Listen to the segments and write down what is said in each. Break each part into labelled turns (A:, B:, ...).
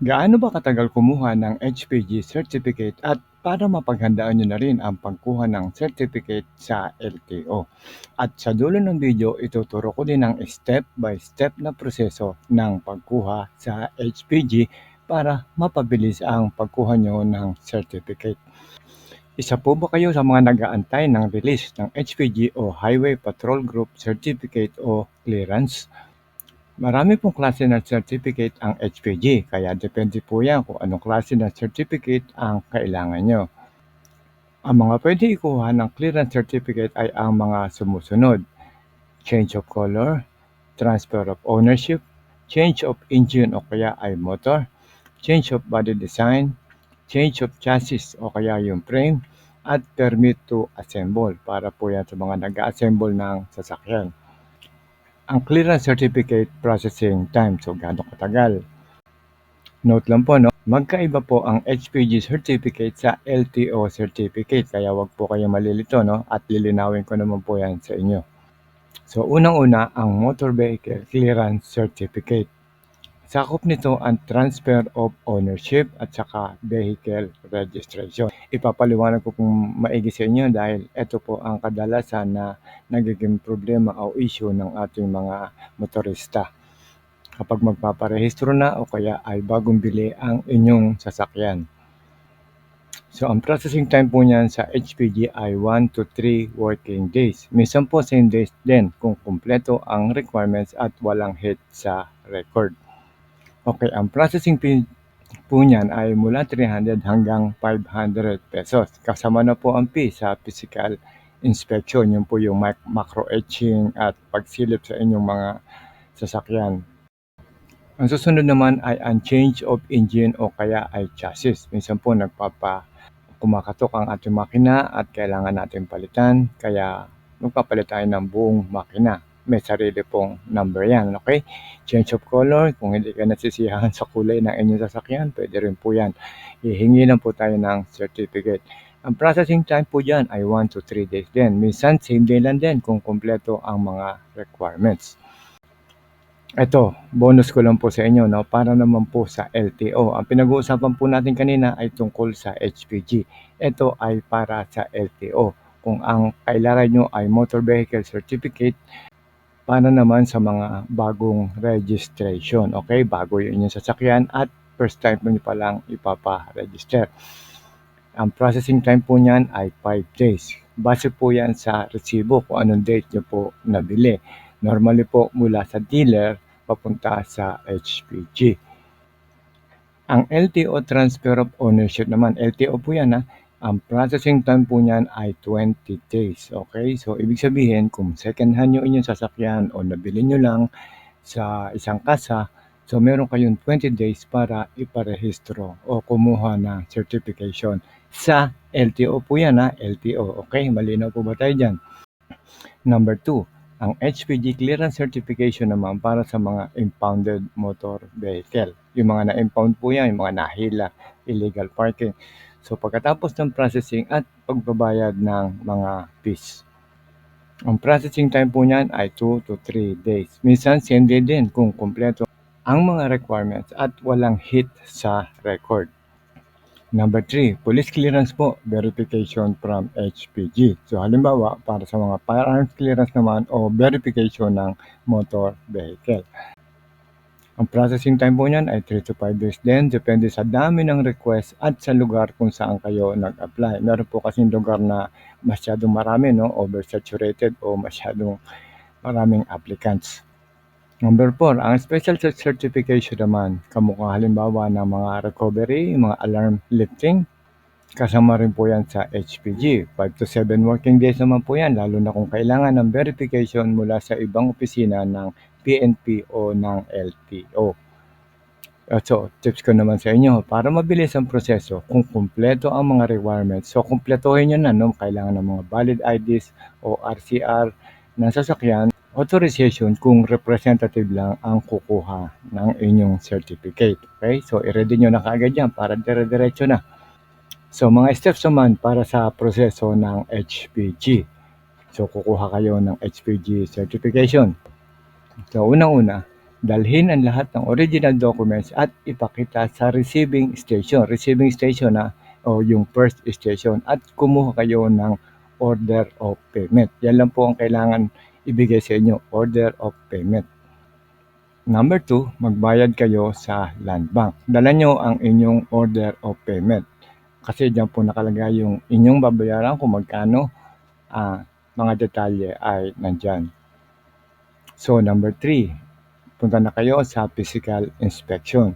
A: Gaano ba katagal kumuha ng HPG certificate at para mapaghandaan nyo na rin ang pagkuha ng certificate sa LTO. At sa dulo ng video, ituturo ko din ang step by step na proseso ng pagkuha sa HPG para mapabilis ang pagkuha nyo ng certificate. Isa po ba kayo sa mga nag-aantay ng release ng HPG o Highway Patrol Group Certificate o Clearance? Marami pong klase ng certificate ang HPG, kaya depende po yan kung anong klase ng certificate ang kailangan nyo. Ang mga pwede ikuha ng clearance certificate ay ang mga sumusunod. Change of color, transfer of ownership, change of engine o kaya ay motor, change of body design, change of chassis o kaya yung frame, at permit to assemble para po yan sa mga nag-assemble ng sasakyan ang clearance certificate processing time. So, gaano katagal? Note lang po, no? magkaiba po ang HPG certificate sa LTO certificate. Kaya wag po kayo malilito, no? At lilinawin ko naman po yan sa inyo. So, unang-una, ang Motor Vehicle Clearance Certificate. Sakop nito ang transfer of ownership at saka vehicle registration. Ipapaliwanag ko kung maigi sa inyo dahil ito po ang kadalasan na nagiging problema o issue ng ating mga motorista. Kapag magpaparehistro na o kaya ay bagong bili ang inyong sasakyan. So, ang processing time po niyan sa HPG ay 1 to 3 working days. Minsan po same days din kung kumpleto ang requirements at walang hit sa record. Okay, ang processing fee po niyan ay mula 300 hanggang 500 pesos. Kasama na po ang fee sa physical inspection. Yun po yung macro etching at pagsilip sa inyong mga sasakyan. Ang susunod naman ay ang change of engine o kaya ay chassis. Minsan po nagpapa kumakatok ang ating makina at kailangan natin palitan. Kaya magpapalit tayo ng buong makina may sarili pong number yan. Okay? Change of color, kung hindi ka nasisiyahan sa kulay ng inyong sasakyan, pwede rin po yan. Ihingi lang po tayo ng certificate. Ang processing time po dyan ay 1 to 3 days din. Minsan, same day lang din kung kumpleto ang mga requirements. Ito, bonus ko lang po sa inyo, no? para naman po sa LTO. Ang pinag-uusapan po natin kanina ay tungkol sa HPG. Ito ay para sa LTO. Kung ang kailangan nyo ay Motor Vehicle Certificate, para naman sa mga bagong registration. Okay, bago yun yung sasakyan at first time nyo pa lang ipapa-register. Ang processing time po niyan ay 5 days. Base po yan sa resibo kung anong date nyo po nabili. Normally po mula sa dealer papunta sa HPG. Ang LTO transfer of ownership naman, LTO po yan ha, ang processing time po niyan ay 20 days. Okay? So, ibig sabihin, kung second hand nyo inyong sasakyan o nabili nyo lang sa isang kasa, so meron kayong 20 days para iparehistro o kumuha ng certification sa LTO po yan ha, LTO. Okay? Malinaw po ba tayo dyan? Number 2, ang HPG clearance certification naman para sa mga impounded motor vehicle. Yung mga na-impound po yan, yung mga nahila, illegal parking. So pagkatapos ng processing at pagbabayad ng mga fees. Ang processing time po niyan ay 2 to 3 days. Minsan same day din kung kumpleto ang mga requirements at walang hit sa record. Number 3, police clearance po, verification from HPG. So halimbawa, para sa mga firearms clearance naman o verification ng motor vehicle. Ang processing time po niyan ay 3 to 5 days din. Depende sa dami ng request at sa lugar kung saan kayo nag-apply. Meron po kasing lugar na masyadong marami, no? oversaturated o masyadong maraming applicants. Number 4, ang special certification naman, kamukha halimbawa ng mga recovery, mga alarm lifting, kasama rin po yan sa HPG. 5 to 7 working days naman po yan, lalo na kung kailangan ng verification mula sa ibang opisina ng PNP o ng LTO. So, tips ko naman sa inyo, para mabilis ang proseso, kung kumpleto ang mga requirements, so kumpletuhin nyo na, no? kailangan ng mga valid IDs o RCR ng sasakyan, authorization kung representative lang ang kukuha ng inyong certificate. Okay? So, i-ready nyo na kaagad yan para dire-diretso na. So, mga steps naman para sa proseso ng HPG. So, kukuha kayo ng HPG certification. So, unang-una, dalhin ang lahat ng original documents at ipakita sa receiving station. Receiving station na o yung first station at kumuha kayo ng order of payment. Yan lang po ang kailangan ibigay sa inyo, order of payment. Number two, magbayad kayo sa land bank. Dala nyo ang inyong order of payment. Kasi dyan po nakalagay yung inyong babayaran kung magkano ah, mga detalye ay nandyan. So, number three, punta na kayo sa physical inspection.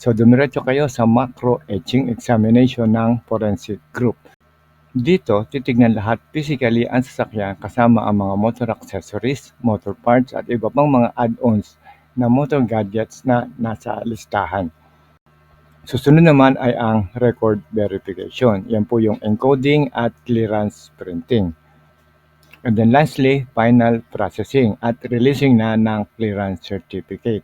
A: So, dumiretso kayo sa macro etching examination ng forensic group. Dito, titignan lahat physically ang sasakyan kasama ang mga motor accessories, motor parts at iba pang mga add-ons na motor gadgets na nasa listahan. Susunod naman ay ang record verification. Yan po yung encoding at clearance printing. And then lastly, final processing at releasing na ng clearance certificate.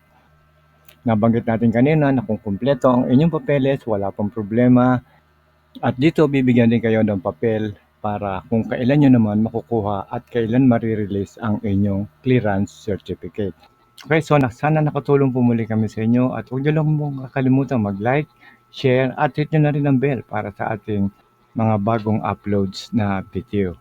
A: Nabanggit natin kanina na kung kumpleto ang inyong papeles, wala pong problema. At dito bibigyan din kayo ng papel para kung kailan nyo naman makukuha at kailan marirelease ang inyong clearance certificate. Okay, so na- sana nakatulong po muli kami sa inyo at huwag nyo lang mong kakalimutan mag-like, share at hit nyo na rin ang bell para sa ating mga bagong uploads na video.